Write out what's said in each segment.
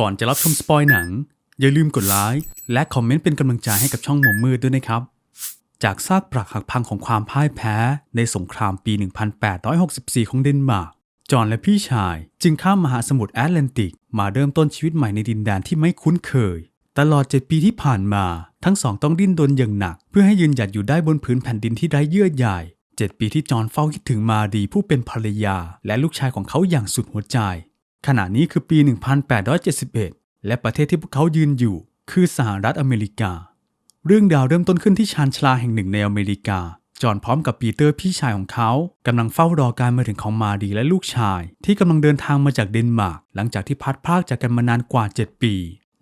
ก่อนจะรับชมสปอยหนัง อย่าลืมกดไลค์และคอมเมนต์เป็นกำลังใจให้กับช่องหมอมืดด้วยนะครับ จากซากปรักหักพังของความพ่ายแพ้ในสงครามปี 1864 ของเดนมาร์กจอห์นและพี่ชาย จึงข้ามมหาสมุทรแอตแลนติก มาเริ่มต้นชีวิตใหม่ในดินแดนที่ไม่คุ้นเคย ตลอด 7 ปีที่ผ่านมา ทั้งสองต้องดิ้นรนอย่างหนัก เพื่อให้ยืนหยัดอยู่ได้บนผืนแผ่นดินที่ไร้เยื่อใย7ปีที่จอห์นเฝ้าคิดถึงมาดีผู้เป็นภรรยา และลูกชายของเขาอย่างสุดหัวใจ ขณะนี้คือปี 1871 และประเทศที่พวกเขายืนอยู่ คือสหรัฐอเมริกา เรื่องราวเริ่มต้นขึ้นที่ชานชาลาแห่งหนึ่งในอเมริกา จอห์นพร้อมกับปีเตอร์พี่ชายของเขากำลังเฝ้ารอการมาถึงของมาดีและลูกชาย ที่กำลังเดินทางมาจากเดนมาร์กหลังจากที่พัดพรากจากกันมานานกว่า 7 ปี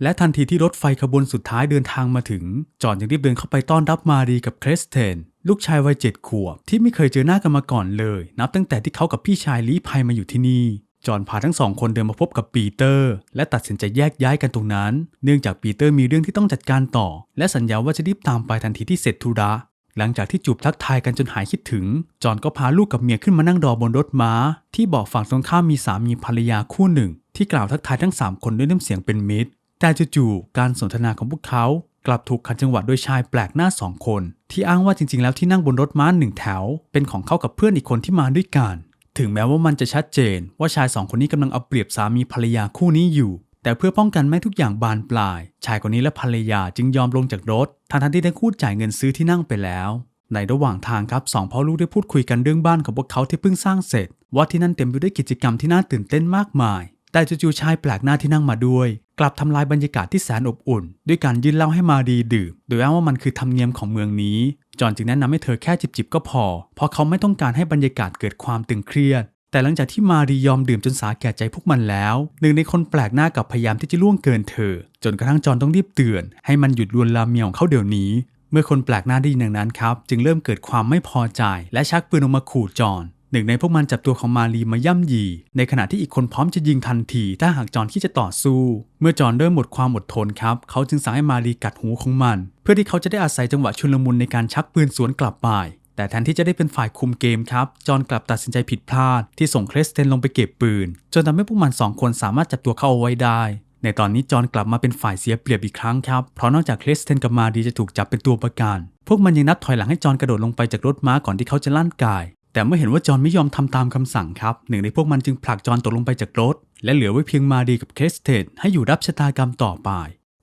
และทันทีที่รถไฟขบวนสุดท้ายเดินทางมาถึง จอห์นจึงรีบเดินเข้าไปต้อนรับมาดีกับคริสเทนลูกชายวัยเจ็ดขวบที่ไม่เคยเจอหน้ากันมาก่อนเลย นับตั้งแต่ที่เขากับพี่ชายลี้ภัยมาอยู่ที่นี่ จอห์นพาทั้งสองคนเดินมาพบกับปีเตอร์ และตัดสินใจแยกย้ายกันตรงนั้น เนื่องจากปีเตอร์มีเรื่องที่ต้องจัดการต่อ และสัญญาว่าจะรีบตามไปทันทีที่เสร็จธุระหลังจากที่จูบทักทายกันจนหายคิดถึง จอห์นก็พาลูกกับเมียขึ้นมานั่งรอบนรถม้า ที่เบาะฝั่งตรงข้ามมีสามีภรรยาคู่หนึ่ง ที่กล่าวทักทายทั้งสามคนด้วยน้ำเสียงเป็นมิตร แต่จู่ๆการสนทนาของพวกเขา กลับถูกขัดจังหวะโดยชายแปลกหน้าสองคน ที่อ้างว่าจริงๆ แล้วที่นั่งบนรถม้าหนึ่งแถว เป็นของเขากับเพื่อนอีกคนที่มาด้วยกัน ถึงแม้ว่ามันจะชัดเจน ว่าชายสองคนนี้กำลังเอาเปรียบสามีภรรยาคู่นี้อยู่ แต่เพื่อป้องกันไม่ให้ทุกอย่างบานปลาย ชายคนนี้และภรรยาจึงยอมลงจากรถทั้งๆที่ทั้งคู่จ่ายเงินซื้อที่นั่งไปแล้ว ในระหว่างทางครับสองพ่อลูกได้พูดคุยกันเรื่องบ้านของพวกเขาที่เพิ่งสร้างเสร็จ ว่าที่นั่นเต็มไปด้วยกิจกรรมที่น่าตื่นเต้นมากมาย แต่จู่ๆชายแปลกหน้าที่นั่งมาด้วย กลับทำลายบรรยากาศที่แสนอบอุ่น ด้วยการยื่นเหล้าให้มาดีดื่ม โดยอ้างว่ามันคือธรรมเนียมของเมืองนี้ จอห์นจึงแนะนำให้เธอแค่จิบๆก็พอ เพราะเขาไม่ต้องการให้บรรยากาศเกิดความตึงเครียด แต่หลังจากที่มารียอมดื่มจนสาแก่ใจพวกมันแล้ว หนึ่งในคนแปลกหน้ากับพยายามที่จะล่วงเกินเธอ จนกระทั่งจอห์นต้องรีบเตือน ให้มันหยุดลวนลามเมียของเขาเดี๋ยวนี้ เมื่อคนแปลกหน้าได้ยินอย่างนั้นครับ จึงเริ่มเกิดความไม่พอใจ และชักปืนออกมาขู่จอห์น หนึ่งในพวกมันจับตัวของมารีมาย่ำยี ในขณะที่อีกคนพร้อมจะยิงทันที ถ้าหากจอห์นที่จะต่อสู้ เมื่อจอห์นเริ่มหมดความอดทนครับ เขาจึงสั่งให้มารีกัดหูของมัน เพื่อที่เขาจะได้อาศัยจังหวะชุลมุนในการชักปืนสวนกลับไปแต่แทนที่จะได้เป็นฝ่ายคุมเกมครับ จอห์นกลับตัดสินใจผิดพลาด ที่ส่งเครสเทนลงไปเก็บปืน จนทำให้พวกมันสองคนสามารถจับตัวเขาเอาไว้ได้ ในตอนนี้จอห์นกลับมาเป็นฝ่ายเสียเปรียบอีกครั้งครับ เพราะนอกจากเครสเทนกับมารีจะถูกจับเป็นตัวประกัน พวกมันยังนับถอยหลังให้จอห์นกระโดดลงไปจากรถม้าก่อนที่เขาจะลั่นกาย แต่เมื่อเห็นว่าจอห์นไม่ยอมทำตามคำสั่งครับ หนึ่งในพวกมันจึงผลักจอห์นตกลงไปจากรถ และเหลือไว้เพียงมารีกับเคสเทนให้อยู่รับชะตากรรมต่อไป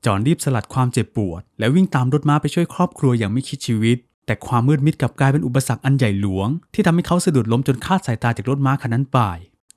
จอห์นรีบสลัดความเจ็บปวด และวิ่งตามรถม้าไปช่วยครอบครัวอย่างไม่คิดชีวิต แต่ความมืดมิดกลับกลายเป็นอุปสรรคอันใหญ่หลวง ที่ทำให้เขาสะดุดล้มจนคาดสายตาจากรถม้าคันนั้นไป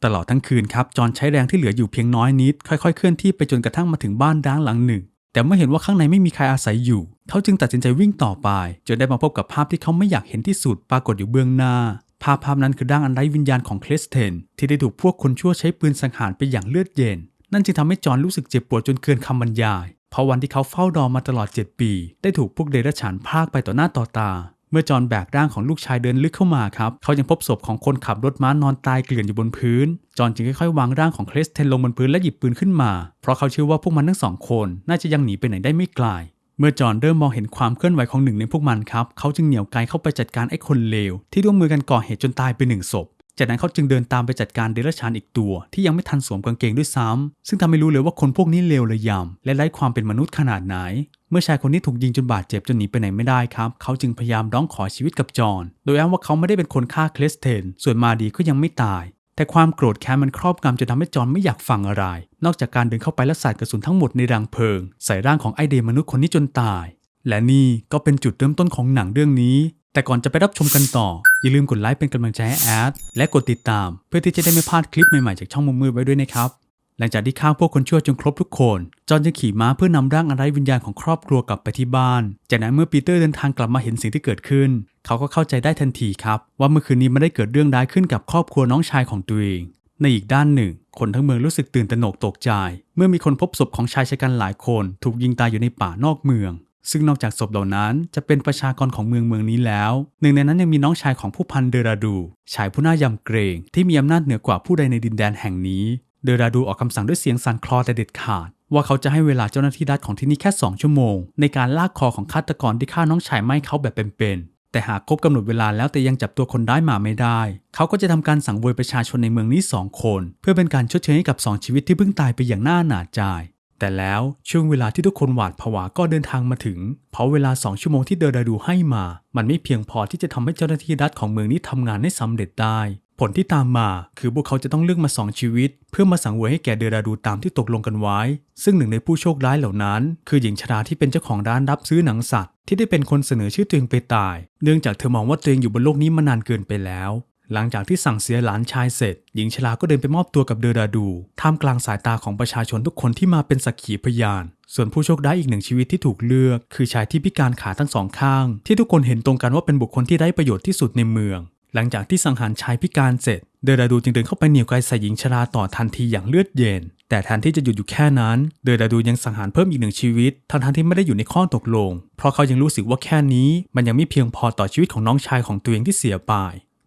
ตลอดทั้งคืนครับ จอห์นใช้แรงที่เหลืออยู่เพียงน้อยนิด ค่อยๆ เคลื่อนที่ไปจนกระทั่งมาถึงบ้านร้างหลังหนึ่ง แต่เมื่อเห็นว่าข้างในไม่มีใครอาศัยอยู่ เขาจึงตัดสินใจวิ่งต่อไป จนได้มาพบกับภาพที่เขาไม่อยากเห็นที่สุดปรากฏอยู่เบื้องหน้า ภาพภาพนั้นคือร่างอันไร้วิญญาณของเคลสเทน ที่ได้ถูกพวกคนชั่วใช้ปืนสังหารไปอย่างเลือดเย็น นั่นจึงทำให้จอห์นรู้สึกเจ็บปวดจนเกินคำบรรยาย เพราะวันที่เขาเฝ้ารอมาตลอด 7 ปี ได้ถูกพวกเดรัจฉานพากไปต่อหน้าต่อตา เมื่อจอห์นแบกร่างของลูกชายเดินลึกเข้ามาครับ เขายังพบศพของคนขับรถม้านอนตายเกลื่อนอยู่บนพื้น จอห์นจึงค่อยๆวางร่างของเคลสเทนลงบนพื้นและหยิบปืนขึ้นมา เพราะเขาเชื่อว่าพวกมันทั้งสองคนน่าจะยังหนีไปไหนได้ไม่ไกล เมื่อจอห์นเริ่มมองเห็นความเคลื่อนไหวของหนึ่งในพวกมันครับ เขาจึงเหนี่ยวไกเข้าไปจัดการไอ้คนเลว ที่ร่วมมือกันก่อเหตุจนตายไปหนึ่งศพ จากนั้นเขาจึงเดินตามไปจัดการเดรัจฉานอีกตัว ที่ยังไม่ทันสวมกางเกงด้วยซ้ำซึ่งทำให้รู้เลยว่าคนพวกนี้เลวระยำและไร้ความเป็นมนุษย์ขนาดไหน เมื่อชายคนนี้ถูกยิงจนบาดเจ็บจนหนีไปไหนไม่ได้ครับ เขาจึงพยายามร้องขอชีวิตกับจอห์นโดยอ้างว่าเขาไม่ได้เป็นคนฆ่าเคลสเทน ส่วนมาดีก็ยังไม่ตาย แต่ความโกรธแค้นมันครอบงำจนทำให้จอนไม่อยากฟังอะไร นอกจากการเดินเข้าไปและสาดกระสุนทั้งหมดในรังเพลิง ใส่ร่างของไอเดมนุษย์คนนี้จนตาย และนี่ก็เป็นจุดเริ่มต้นของหนังเรื่องนี้ แต่ก่อนจะไปรับชมกันต่อ อย่าลืมกดไลค์เป็นกำลังใจให้แอดและกดติดตาม เพื่อที่จะได้ไม่พลาดคลิปใหม่ๆจากช่องมุมมืดไว้ด้วยนะครับ หลังจากที่ฆ่าพวกคนชั่วจนครบทุกคน จอห์นจึงขี่ม้าเพื่อนำร่างอันไร้วิญญาณของครอบครัวกลับไปที่บ้าน จากนั้นเมื่อปีเตอร์เดินทางกลับมาเห็นสิ่งที่เกิดขึ้น เขาก็เข้าใจได้ทันทีครับ ว่าเมื่อคืนนี้มันได้เกิดเรื่องร้ายขึ้นกับครอบครัวน้องชายของตัวเอง ในอีกด้านหนึ่ง คนทั้งเมืองรู้สึกตื่นตระหนกตกใจ เมื่อมีคนพบศพของชายชะกันหลายคน ถูกยิงตายอยู่ในป่านอกเมือง ซึ่งนอกจากศพเหล่านั้นจะเป็นประชากรของเมืองเมืองนี้แล้ว หนึ่งในนั้นยังมีน้องชายของผู้พันเดราดู ชายผู้น่ายำเกรงที่มีอำนาจเหนือกว่าผู้ใดในดินแดนแห่งนี้ เดอราดูออกคำสั่งด้วยเสียงสั่นคลอแต่เด็ดขาด ว่าเขาจะให้เวลาเจ้าหน้าที่รัฐของที่นี่แค่ 2 ชั่วโมง ในการลากคอของฆาตกรที่ฆ่าน้องชายไม่เขาแบบเป็นๆแต่หากครบกำหนดเวลาแล้วแต่ยังจับตัวคนร้ายมาไม่ได้ เขาก็จะทำการสั่งเวยประชาชนในเมืองนี้สองคน เพื่อเป็นการชดเชยให้กับสองชีวิตที่เพิ่งตายไปอย่างน่าหนาจใจแต่แล้วช่วงเวลาที่ทุกคนหวาดผวาก็เดินทางมาถึง เพราะเวลาสองชั่วโมงที่เดอราดูให้มา มันไม่เพียงพอที่จะทำให้เจ้าหน้าที่รัฐของเมืองนี้ทำงานได้สำเร็จได้ ผลที่ตามมาคือพวกเขาจะต้องเลือกมาสองชีวิต เพื่อมาสังเวยให้แก่เดอราดูตามที่ตกลงกันไว้ ซึ่งหนึ่งในผู้โชคร้ายเหล่านั้น คือหญิงชราที่เป็นเจ้าของร้านรับซื้อหนังสัตว์ ที่ได้เป็นคนเสนอชื่อตัวเองไปตาย เนื่องจากเธอมองว่าตัวเองอยู่บนโลกนี้มานานเกินไปแล้ว หลังจากที่สั่งเสียหลานชายเสร็จ หญิงชราก็เดินไปมอบตัวกับเดอราดูท่ามกลางสายตาของประชาชนทุกคนที่มาเป็นสักขีพยาน ส่วนผู้โชคร้ายอีกหนึ่งชีวิตที่ถูกเลือก คือชายที่พิการขาทั้งสองข้าง ที่ทุกคนเห็นตรงกันว่าเป็นบุคคลที่ไร้ประโยชน์ที่สุดในเมือง หลังจากที่สังหารชายพิการเสร็จ เดอราดูจึงเดินเข้าไปเหนี่ยวไกลใส่หญิงชราต่อทันทีอย่างเลือดเย็น แต่แทนที่จะหยุดอยู่แค่นั้น เดอราดูยังสังหารเพิ่มอีกหนึ่งชีวิตทั้งทที่ไม่ได้อยู่ในข้อตกลง เพราะเขายังรู้สึกว่าแค่นี้มันยังไม่เพียงพอต่อชีวิตของน้องชายของตัวเองที่เสียไป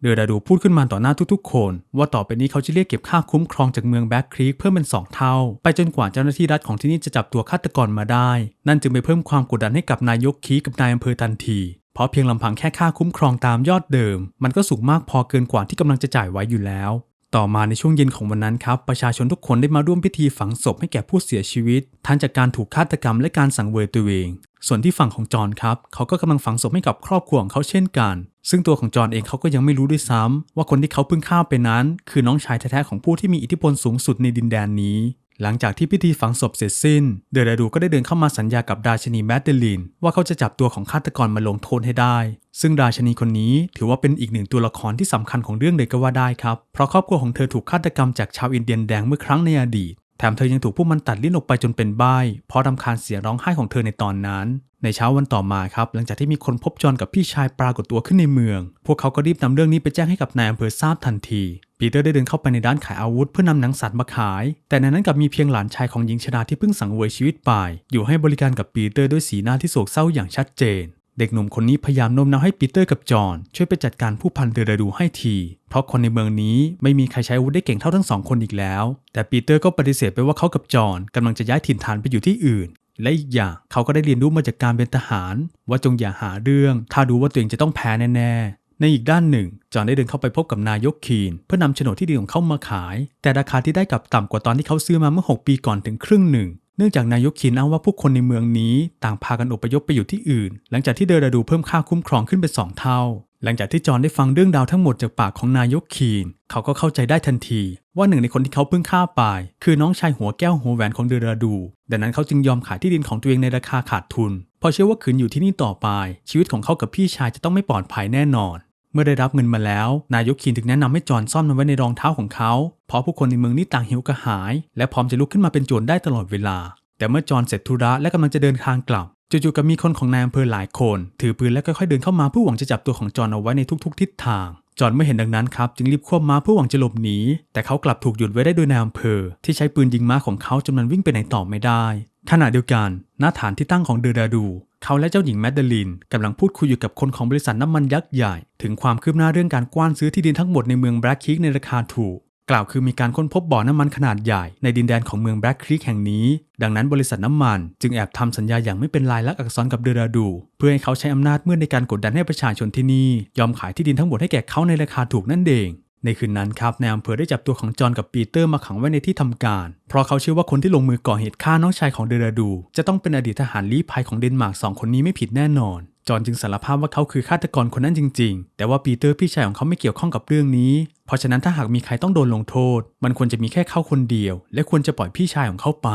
เดอราดูพูดขึ้นมาต่อหน้าทุกๆ คน ว่าต่อไปนี้เขาจะเรียกเก็บค่าคุ้มครองจากเมืองแบ็กครีกเพิ่มเป็น2เท่า ไปจนกว่าเจ้าหน้าที่รัฐของที่นี่จะจับตัวฆาตกรมาได้ นั่นจึงไปเพิ่มความกดดันให้กับนายกคีกับนายอำเภอทันที เพราะเพียงลำพังแค่ค่าคุ้มครองตามยอดเดิม มันก็สูงมากพอเกินกว่าที่กำลังจะจ่ายไว้อยู่แล้ว ต่อมาในช่วงเย็นของวันนั้นครับ ประชาชนทุกคนได้มาร่วมพิธีฝังศพให้แก่ผู้เสียชีวิตทั้งจากการถูกฆาตกรรมและการสังเวยตัวเอง ส่วนที่ฝั่งของจอนครับ เขาก็กำลังฝังศพให้กับครอบครัวของเขาเช่นกัน ซึ่งตัวของจอนเองเขาก็ยังไม่รู้ด้วยซ้ำว่าคนที่เขาเพิ่งฆ่าไปนั้น คือน้องชายแท้ๆของผู้ที่มีอิทธิพลสูงสุดในดินแดนนี้ หลังจากที่พิธีฝังศพเสร็จสิ้น เดอราดูก็ได้เดินเข้ามาสัญญากับราชนีแมดเดลิน ว่าเขาจะจับตัวของฆาตกรมาลงโทษให้ได้ ซึ่งราชนีคนนี้ถือว่าเป็นอีกหนึ่งตัวละครที่สำคัญของเรื่องเลยก็ว่าได้ครับ เพราะครอบครัวของเธอถูกฆาตกรรมจากชาวอินเดียนแดงเมื่อครั้งในอดีต แถมเธอยังถูกพวกมันตัดลิ้นออกไปจนเป็นใบ้เพราะรำคาญเสียงร้องไห้ของเธอในตอนนั้น ในเช้าวันต่อมาครับ หลังจากที่มีคนพบจอนกับพี่ชายปรากฏตัวขึ้นในเมือง พวกเขาก็รีบนำเรื่องนี้ไปแจ้งให้กับนายอำเภอทราบทันที ปีเตอร์ได้เดินเข้าไปในร้านขายอาวุธเพื่อนำหนังสัตว์มาขาย แต่ในนั้นกลับมีเพียงหลานชายของหญิงชราที่เพิ่งสังเวยชีวิตไป อยู่ให้บริการกับปีเตอร์ด้วยสีหน้าที่โศกเศร้าอย่างชัดเจน เด็กหนุ่มคนนี้พยายามโน้มน้าวให้ปีเตอร์กับจอนช่วยไปจัดการผู้พันเดอราดูให้ที เพราะคนในเมืองนี้ไม่มีใครใช้อาวุธได้เก่งเท่าทั้งสองคนอีกแล้ว แต่ปีเตอร์ก็ปฏิเสธไปว่าเขากับจอนกำลังจะย้ายถิ่นฐานไปอยู่ที่อื่น และอีกอย่างเขาก็ได้เรียนรู้มาจากการเป็นทหาร ว่าจงอย่าหาเรื่อง ถ้ารู้ว่าตัวเองจะต้องแพ้แน่ๆ ในอีกด้านหนึ่ง จอห์นได้เดินเข้าไปพบกับนายกคีน เพื่อนำโฉนดที่ดินของเขามาขาย แต่ราคาที่ได้กลับต่ำกว่าตอนที่เขาซื้อมาเมื่อ 6 ปีก่อนถึงครึ่งหนึ่งเนื่องจากนายกคีนอ้างว่าผู้คนในเมืองนี้ ต่างพากันอพยพไปอยู่ที่อื่น หลังจากที่เดอราดูเพิ่มค่าคุ้มครองขึ้นเป็นสองเท่า หลังจากที่จอห์นได้ฟังเรื่องราวทั้งหมดจากปากของนายกคีน เขาก็เข้าใจได้ทันที ว่าหนึ่งในคนที่เขาเพิ่งฆ่าไป คือน้องชายหัวแก้วหัวแหวนของเดอราดู ดังนั้นเขาจึงยอมขายที่ดินของตัวเองในราคาขาดทุน เพราะเชื่อว่าขืนอยู่ที่นี่ต่อไป ชีวิตของเขากับพี่ชายจะต้องไม่ปลอดภัยแน่นอน เมื่อได้รับเงินมาแล้ว นายกคีนถึงแนะนำให้จอห์นซ่อนมันไว้ในรองเท้าของเขา เพราะผู้คนในเมืองนี้ต่างหิวกระหาย และพร้อมจะลุกขึ้นมาเป็นโจรได้ตลอดเวลา แต่เมื่อจอห์นเสร็จธุระและกำลังจะเดินทางกลับจู่ๆก็มีคนของนายอำเภอหลายคน ถือปืนและค่อยๆเดินเข้ามาเพื่อหวังจะจับตัวของจอห์นเอาไว้ในทุกๆ ทิศทาง จอห์นเมื่อเห็นดังนั้นครับจึงรีบควบม้าเพื่อหวังจะหลบหนีแต่เขากลับถูกหยุดไว้ได้โดยนายอำเภอ ที่ใช้ปืนยิงม้าของเขาจนมันวิ่งไปไหนต่อไม่ได้ขณะเดียวกันหน้าฐานที่ตั้งของเดอราดู เขาและเจ้าหญิงแมดเดลินกำลังพูดคุยอยู่กับคนของบริษัทน้ำมันยักษ์ใหญ่ ถึงความคืบหน้าเรื่องการกว้านซื้อที่ดินทั้งหมดในเมืองแบล็กคิกในราคาถูก กล่าวคือมีการค้นพบบ่อน้ำมันขนาดใหญ่ในดินแดนของเมืองแบล็กครีกแห่งนี้ ดังนั้นบริษัทน้ำมัน จึงแอบทำสัญญาอย่างไม่เป็นลายลักษณ์อักษรกับเดอราดู เพื่อให้เขาใช้อำนาจเมื่อในการกดดันให้ประชาชนที่นี่ ยอมขายที่ดินทั้งหมดให้แก่เขาในราคาถูกนั่นเองในคืนนั้นครับนายอำเภอได้จับตัวของจอห์นกับปีเตอร์มาขังไว้ในที่ทำการ เพราะเขาเชื่อว่าคนที่ลงมือก่อเหตุฆ่าน้องชายของเดอราดู จะต้องเป็นอดีตทหารลี้ภัยของเดนมาร์กสองคนนี้ไม่ผิดแน่นอน จอห์นจึงสารภาพว่าเขาคือฆาตกรคนนั้นจริง ๆ แต่ว่าปีเตอร์พี่ชายของเขาไม่เกี่ยวข้องกับเรื่องนี้ ราะฉะนั้นถ้าหากมีใครต้องโดนลงโทษ มันควรจะมีแค่เขาคนเดียว และควรจะปล่อยพี่ชายของเขาไป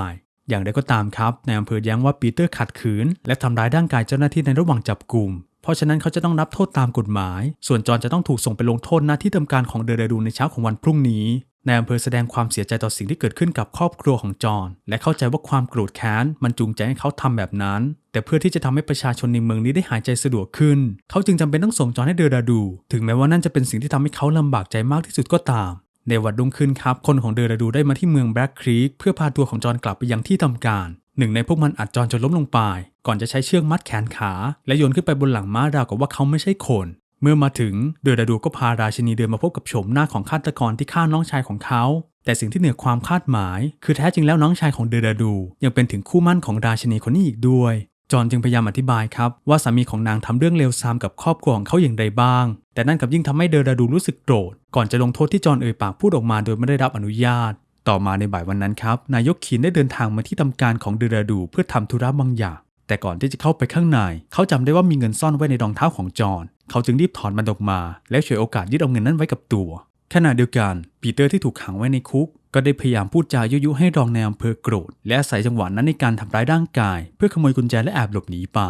อย่างไรก็ตามครับนายอำเภอแย้งว่าปีเตอร์ขัดขืน และทำร้ายร่างกายเจ้าหน้าที่ในระหว่างจับกลุ่มเพราะฉะนั้นเขาจะต้องรับโทษตามกฎหมาย ส่วนจอห์นจะต้องถูกส่งไปลงโทษณที่ทำการของเดอเรดูในเช้าของวันพรุ่งนี้นายอำเภอแสดงความเสียใจต่อสิ่งที่เกิดขึ้นกับครอบครัวของจอห์นและเข้าใจว่าความโกรธแค้นมันจูงใจให้เขาทำแบบนั้น แต่เพื่อที่จะทำให้ประชาชนในเมืองนี้ได้หายใจสะดวกขึ้น เขาจึงจำเป็นต้องส่งจอนให้เดอราดู ถึงแม้ว่านั่นจะเป็นสิ่งที่ทำให้เขาลำบากใจมากที่สุดก็ตาม ในวันรุ่งขึ้นครับ คนของเดอราดูได้มาที่เมืองแบล็กครีกเพื่อพาตัวของจอนกลับไปยังที่ทำการหนึ่งในพวกมันอัดจอนจนล้มลงไป ก่อนจะใช้เชือกมัดแขนขา และโยนขึ้นไปบนหลังม้าราวกับว่าเขาไม่ใช่คน เมื่อมาถึงเดอราดูก็พาราชินีเดินมาพบกับโฉมหน้าของฆาตกรที่ฆ่าน้องชายของเขาแต่สิ่งที่เหนือความคาดหมาย คือแท้จริงแล้วน้องชายของเดอราดู ยังเป็นถึงคู่มั่นของราชินีคนนี้อีกด้วย จอห์นจึงพยายามอธิบายครับว่าสามีของนางทำเรื่องเลวทรามกับครอบครัวของเขาอย่างไรบ้าง แต่นั่นกับยิ่งทำให้เดอราดูรู้สึกโกรธ ก่อนจะลงโทษที่จอห์นเอ่ยปากพูดออกมาโดยไม่ได้รับอนุญาต ต่อมาในบ่ายวันนั้นครับนายกคีนได้เดินทางมาที่ทำการของเดราดูเพื่อทำธุระบางอย่าง แต่ก่อนที่จะเข้าไปข้างใน เขาจำได้ว่ามีเงินซ่อนไว้ในรองเท้าของจอห์นเขาจึงรีบถอนมันออกมา แล้วฉวยโอกาสยึดเอาเงินนั้นไว้กับตัว ขณะเดียวกัน ปีเตอร์ที่ถูกขังไว้ในคุก ก็ได้พยายามพูดจายุยุให้รองในอำเภอโกรธ และอาศัยจังหวะนั้นในการทำร้ายร่างกาย เพื่อขโมยกุญแจและแอบหลบหนีไป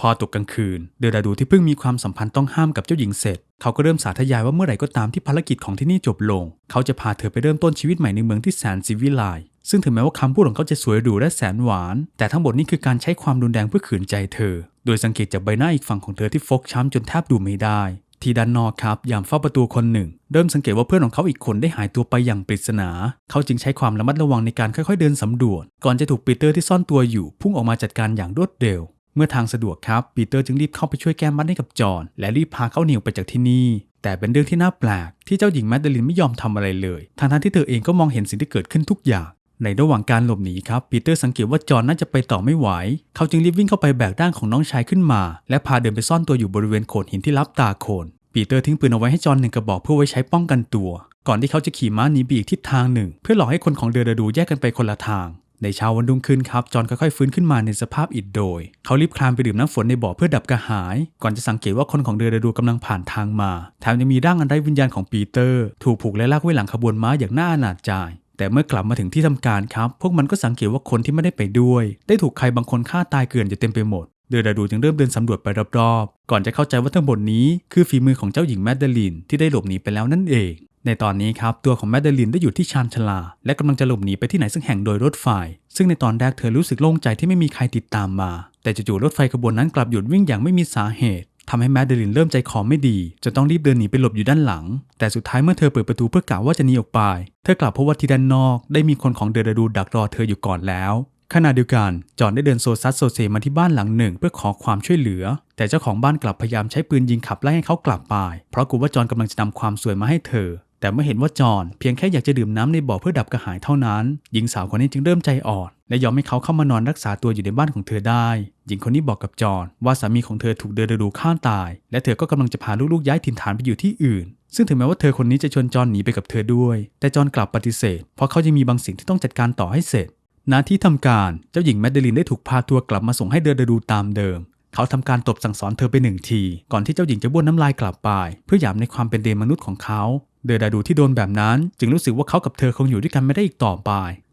พอตกกลางคืน เดราดูที่เพิ่งมีความสัมพันธ์ต้องห้ามกับเจ้าหญิงเสร็จ เขาก็เริ่มสาธยายว่าเมื่อไหร่ก็ตามที่ภารกิจของที่นี่จบลง เขาจะพาเธอไปเริ่มต้นชีวิตใหม่ในเมืองที่แสนสิวิไลซ์ซึ่งถึงแม้ว่าคำพูดของเขาจะสวยหรูและแสนหวาน แต่ทั้งหมดนี้คือการใช้ความรุนแรงเพื่อขืนใจเธอ โดยสังเกตจากใบหน้าอีกฝั่งของเธอที่ฟกช้ำจนแทบดูไม่ได้ ที่ด้านนอกครับยามเฝ้าประตูคนหนึ่ง เริ่มสังเกตว่าเพื่อนของเขาอีกคนได้หายตัวไปอย่างปริศนา เขาจึงใช้ความระมัดระวังในการค่อยๆเดินสำรวจ ก่อนจะถูกปีเตอร์ที่ซ่อนตัวอยู่ พุ่งออกมาจัดการอย่างรวดเร็ว เมื่อทางสะดวกครับปีเตอร์จึงรีบเข้าไปช่วยแก้มัดให้กับจอห์นและรีบพาเขาหนีออกไปจากที่นี่ แต่เป็นเรื่องที่น่าแปลกที่เจ้าหญิงแมดเดลินไม่ยอมทำอะไรเลยทั้งๆที่เธอเองก็มองเห็นสิ่งที่เกิดขึ้นทุกอย่าง ในระหว่างการหลบหนีครับปีเตอร์สังเกตว่าจอห์นน่าจะไปต่อไม่ไหว เขาจึงรีบวิ่งเข้าไปแบกร่างของน้องชายขึ้นมา และพาเดินไปซ่อนตัวอยู่บริเวณโขดหินที่ลับตาโคนปีเตอร์ทิ้งปืนเอาไว้ให้จอห์นหนึ่งกระบอกเพื่อไว้ใช้ป้องกันตัว ก่อนที่เขาจะขี่ม้าหนีไปอีกทิศทางหนึ่ง เพื่อหลอกให้คนของเดอราดูแยกกันไปคนละทาง ในเช้าวันรุ่งขึ้นครับจอห์นค่อยๆฟื้นขึ้นมาในสภาพอิดโรยเขารีบคลานไปดื่มน้ำฝนในบ่อเพื่อดับกระหาย ก่อนจะสังเกตว่าคนของเดอราดูกำลังผ่านทางมา แถมยังมีร่างอันไร้วิญญาณของปีเตอร์ ถูกผูกและลากไว้หลังขบวนม้าอย่างน่าอนาจใจ แต่เมื่อกลับมาถึงที่ทำการครับ พวกมันก็สังเกตว่าคนที่ไม่ได้ไปด้วย ได้ถูกใครบางคนฆ่าตายเกลื่อนอยู่เต็มไปหมด เดอราดูจึงเริ่มเดินสำรวจไปรอบๆ ก่อนจะเข้าใจว่าทั้งหมดนี้คือฝีมือของเจ้าหญิงแมดเดลินที่ได้หลบหนีไปแล้วนั่นเอง ในตอนนี้ครับตัวของแมดเดลินได้อยู่ที่ชานชาลา และกำลังจะหลบหนีไปที่ไหนสักแห่งโดยรถไฟ ซึ่งในตอนแรกเธอรู้สึกโล่งใจที่ไม่มีใครติดตามมา แต่จู่ๆรถไฟขบวนนั้นกลับหยุดวิ่งอย่างไม่มีสาเหตุ ทำให้แมดเดลินเริ่มใจคอไม่ดีจนต้องรีบเดินหนีไปหลบอยู่ด้านหลัง แต่สุดท้ายเมื่อเธอเปิดประตูเพื่อกล่าวว่าจะหนีออกไป เธอกลับพบว่าที่ด้านนอกได้มีคนของเดอราดูดักรอเธออยู่ก่อนแล้วขณะเดียวกัน จอห์นได้เดินโซซัสโซเซมาที่บ้านหลังหนึ่งเพื่อขอความช่วยเหลือ แต่เจ้าของบ้านกลับพยายามใช้ปืนยิงขับไล่ให้เขากลับไป เพราะกลัวว่าจอห์นกำลังจะนำความสวยมาให้เธอ แต่เมื่อเห็นว่าจอนเพียงแค่อยากจะดื่มน้ำในบ่อเพื่อดับกระหายเท่านั้น หญิงสาวคนนี้จึงเริ่มใจอ่อน และยอมให้เขาเข้ามานอนรักษาตัวอยู่ในบ้านของเธอได้ หญิงคนนี้บอกกับจอนว่าสามีของเธอถูกเดอราดูฆ่าตาย และเธอก็กำลังจะพาลูกๆย้ายถิ่นฐานไปอยู่ที่อื่น ซึ่งถึงแม้ว่าเธอคนนี้จะชวนจอนหนีไปกับเธอด้วย แต่จอนกลับปฏิเสธ เพราะเขายังมีบางสิ่งที่ต้องจัดการต่อให้เสร็จณที่ทำการเจ้าหญิงแมดเดลินได้ถูกพาตัวกลับมาส่งให้เดอราดูตามเดิมเขาทำการตบสั่งสอนเธอไปหนึ่งที ก่อนที่เจ้าหญิงจะบ้วนน้ำลายกลับไป เพื่อหยามในความเป็นเดนมนุษย์ของเขา เดอราดูที่โดนแบบนั้น จึงรู้สึกว่าเขากับเธอคงอยู่ด้วยกันไม่ได้อีกต่อไป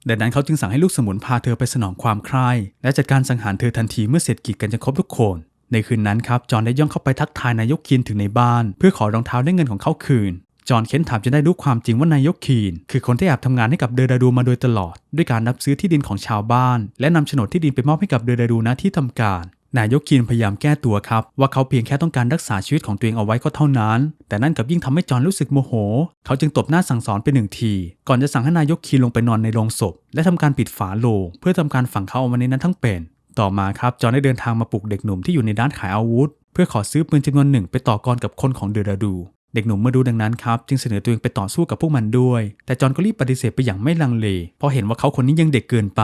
ดังนั้นเขาจึงสั่งให้ลูกสมุนพาเธอไปสนองความใคร่และจัดการสังหารเธอทันทีเมื่อเสร็จกิจกันจนครบทุกคน ในคืนนั้นครับจอห์นได้ย่องเข้าไปทักทายนายกคีนถึงในบ้าน เพื่อขอรองเท้าและเงินของเขาคืนจอห์นเค้นถามจนได้รู้ความจริงว่านายกคีน คือคนที่แอบทำงานให้กับเดอราดูมาโดยตลอด ด้วยการรับซื้อที่ดินของชาวบ้าน และนำโฉนดที่ดินไปมอบให้กับเดอราดูณที่ทำการ นายกคีนพยายามแก้ตัวครับ ว่าเขาเพียงแค่ต้องการรักษาชีวิตของตัวเองเอาไว้ก็เท่านั้น แต่นั่นกับยิ่งทำให้จอห์นรู้สึกโมโห เขาจึงตบหน้าสั่งสอนไปหนึ่งที ก่อนจะสั่งให้นายกคีนลงไปนอนในโรงศพ และทำการปิดฝาโลงเพื่อทำการฝังเขาเอาไว้ในนั้นทั้งเป็น ต่อมาครับจอห์นได้เดินทางมาปลุกเด็กหนุ่มที่อยู่ในร้านขายอาวุธ เพื่อขอซื้อปืนจำนวนหนึ่งไปต่อกรกับคนของเดอราดู เด็กหนุ่มเมื่อรู้ดังนั้นครับจึงเสนอตัวเองไปต่อสู้กับพวกมันด้วย แต่จอห์นก็รีบปฏิเสธไปอย่างไม่ลังเลเพราะเห็นว่าเขาคนนี้ยังเด็กเกินไป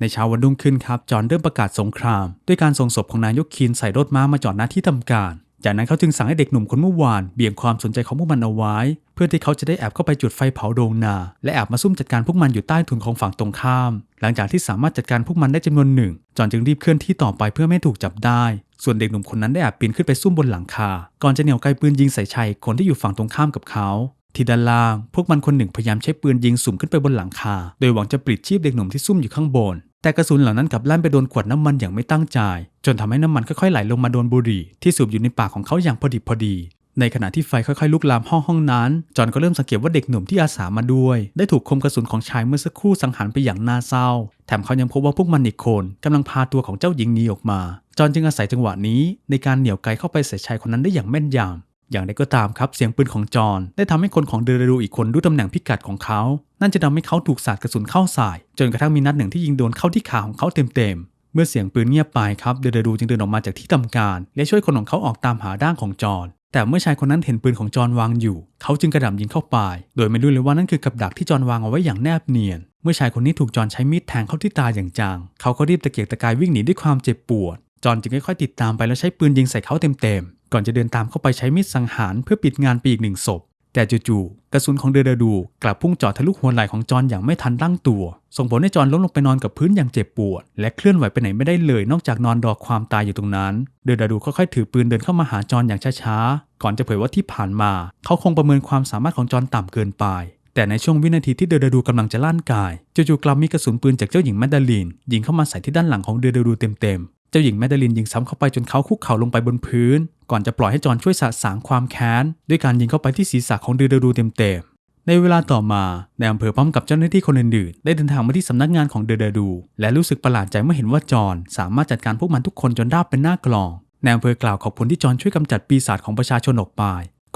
ในเช้าวันรุ่งขึ้นครับ จอห์นเริ่มประกาศสงคราม ด้วยการส่งศพของนายกคีนใส่รถม้ามาจอดหน้าที่ทำการ จากนั้นเขาจึงสั่งให้เด็กหนุ่มคนเมื่อวานเบี่ยงความสนใจของพวกมันเอาไว้ เพื่อที่เขาจะได้แอบเข้าไปจุดไฟเผาโรงนา และแอบมาซุ่มจัดการพวกมันอยู่ใต้ถุนของฝั่งตรงข้าม หลังจากที่สามารถจัดการพวกมันได้จำนวนหนึ่ง จอห์นจึงรีบเคลื่อนที่ต่อไปเพื่อไม่ถูกจับได้ ส่วนเด็กหนุ่มคนนั้นได้แอบปีนขึ้นไปซุ่มบนหลังคา ก่อนจะเหนี่ยวไกปืนยิงใส่ชายคนที่อยู่ฝั่งตรงข้ามกับเขาที่ด้านล่าง พวกมันคนหนึ่งพยายามใช้ปืนยิงสุ่มขึ้นไปบนหลังคา โดยหวังจะปลิดชีพเด็กหนุ่มที่ซุ่มอยู่ข้างบน แต่กระสุนเหล่านั้นกลับลั่นไปโดนขวดน้ำมันอย่างไม่ตั้งใจ จนทำให้น้ำมันค่อยๆไหลลงมาโดนบุหรี่ที่สูบอยู่ในปากของเขาอย่างพอดิบพอดี ในขณะที่ไฟค่อยๆลุกลามห้องห้องนั้น จอห์นก็เริ่มสังเกตว่าเด็กหนุ่มที่อาสามาด้วย ได้ถูกคมกระสุนของชายเมื่อสักครู่สังหารไปอย่างน่าเศร้า แถมเขายังพบว่าพวกมันอีกคนกำลังพาตัวของเจ้าหญิงหนีออกมา จอห์นจึงอาศัยจังหวะนี้ในการเหนี่ยวไกเข้าไปใส่ชายคนนั้นได้อย่างแม่นยำ อย่างไรก็ตามครับเสียงปืนของจอห์นได้ทำให้คนของเดอราดูอีกคนรู้ตำแหน่งพิกัดของเขา นั่นจะทำให้เขาถูกสาดกระสุนเข้าใส่จนกระทั่งมีนัดหนึ่งที่ยิงโดนเข้าที่ขาของเขาเต็มๆ เมื่อเสียงปืนเงียบไปครับเดอราดูจึงเดินออกมาจากที่ทำการ และช่วยคนของเขาออกตามหาร่างของจอห์นแต่เมื่อชายคนนั้นเห็นปืนของจอห์นวางอยู่ เขาจึงกระหน่ำยิงเข้าไป โดยไม่รู้เลยว่านั่นคือกับดักที่จอห์นวางเอาไว้อย่างแนบเนียน เมื่อชายคนนี้ถูกจอห์นใช้มีดแทงเข้าที่ตาอย่างจัง เขาก็รีบตะเกียกตะกายวิ่งหนีด้วยความเจ็บปวด จอห์นจึงค่อยๆติดตามไปแล้วใช้ปืนยิงใส่เขาเต็มๆ ก่อนจะเดินตามเข้าไปใช้มีดสังหารเพื่อปิดงานไปอีกหนึ่งศพ แต่จู่ๆกระสุนของเดอร์ดาดูกลับพุ่งเจาะทะลุหัวไหล่ของจอห์นอย่างไม่ทันตั้งตัว ส่งผลให้จอห์นล้มลงไปนอนกับพื้นอย่างเจ็บปวด และเคลื่อนไหวไปไหนไม่ได้เลยนอกจากนอนรอความตายอยู่ตรงนั้น เดอร์ดาดูค่อยๆถือปืนเดินเข้ามาหาจอห์นอย่างช้าๆก่อนจะเผยว่าที่ผ่านมา เขาคงประเมินความสามารถของจอห์นต่ำเกินไปแต่ในช่วงวินาทีที่เดอร์ดาดูกำลังจะลั่นกายจู่ๆกลับมีกระสุนปืนจากเจ้าหญิงแมดดาลินยิงเข้ามาใส่ที่ด้านหลังของเดอร์ดาดูเต็มๆ เจ้าหญิงแมดดาลินยิงซ้ำเข้าไปจนเขาคุกเข่าลงไปบนพื้น ก่อนจะปล่อยให้จอนช่วยสะสางความแค้น ด้วยการยิงเข้าไปที่ศีรษะของเดอร์ดาดูเต็มๆในเวลาต่อมาในอำเภอพร้อมกับเจ้าหน้าที่คนอื่นๆได้เดินทางมาที่สำนักงานของเดอร์ดาดู และรู้สึกประหลาดใจเมื่อเห็นว่าจอนสามารถจัดการพวกมันทุกคนจนราบเป็นหน้ากลองในอำเภอกล่าวขอบคุณที่จอนช่วยกำจัดปีศาจของประชาชนออกไป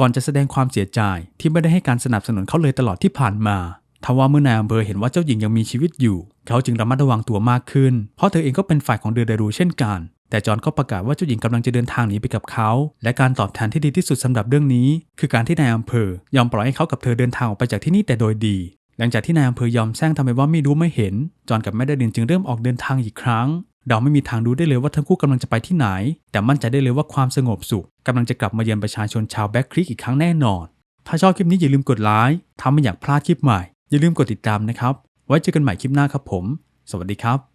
ก่อนจะแสดงความเสียใจที่ไม่ได้ให้การสนับสนุนเขาเลยตลอดที่ผ่านมาทว่าเมื่อนายอำเภอเห็นว่าเจ้าหญิงยังมีชีวิตอยู่ เขาจึงระมัดระวังตัวมากขึ้น เพราะเธอเองก็เป็นฝ่ายของเดอร์ดารูเช่นกัน แต่จอห์นก็ประกาศว่าเจ้าหญิงกำลังจะเดินทางหนีไปกับเขา และการตอบแทนที่ดีที่สุดสำหรับเรื่องนี้ คือการที่นายอำเภอยอมปล่อยให้เขากับเธอเดินทางออกไปจากที่นี่แต่โดยดี หลังจากที่นายอำเภอยอมแซงทำไปว่าไม่รู้ไม่เห็น จอห์นกับแม่ดาลินจึงเริ่มออกเดินทางอีกครั้ง เราไม่มีทางรู้ได้เลยว่าทั้งคู่กำลังจะไปที่ไหน แต่มั่นใจได้เลยว่าความสงบสุขกำลังจะกลับมาเยือนประชาชนชาวแบ็คครีกอีกครั้งแน่นอน ถ้าชอบคลิปนี้อย่าลืมกดไลค์ถ้าไม่อยากพลาดคลิปใหม่อย่าลืมกดติดตามนะครับ ไว้เจอกันใหม่คลิปหน้าครับผม สวัสดีครับ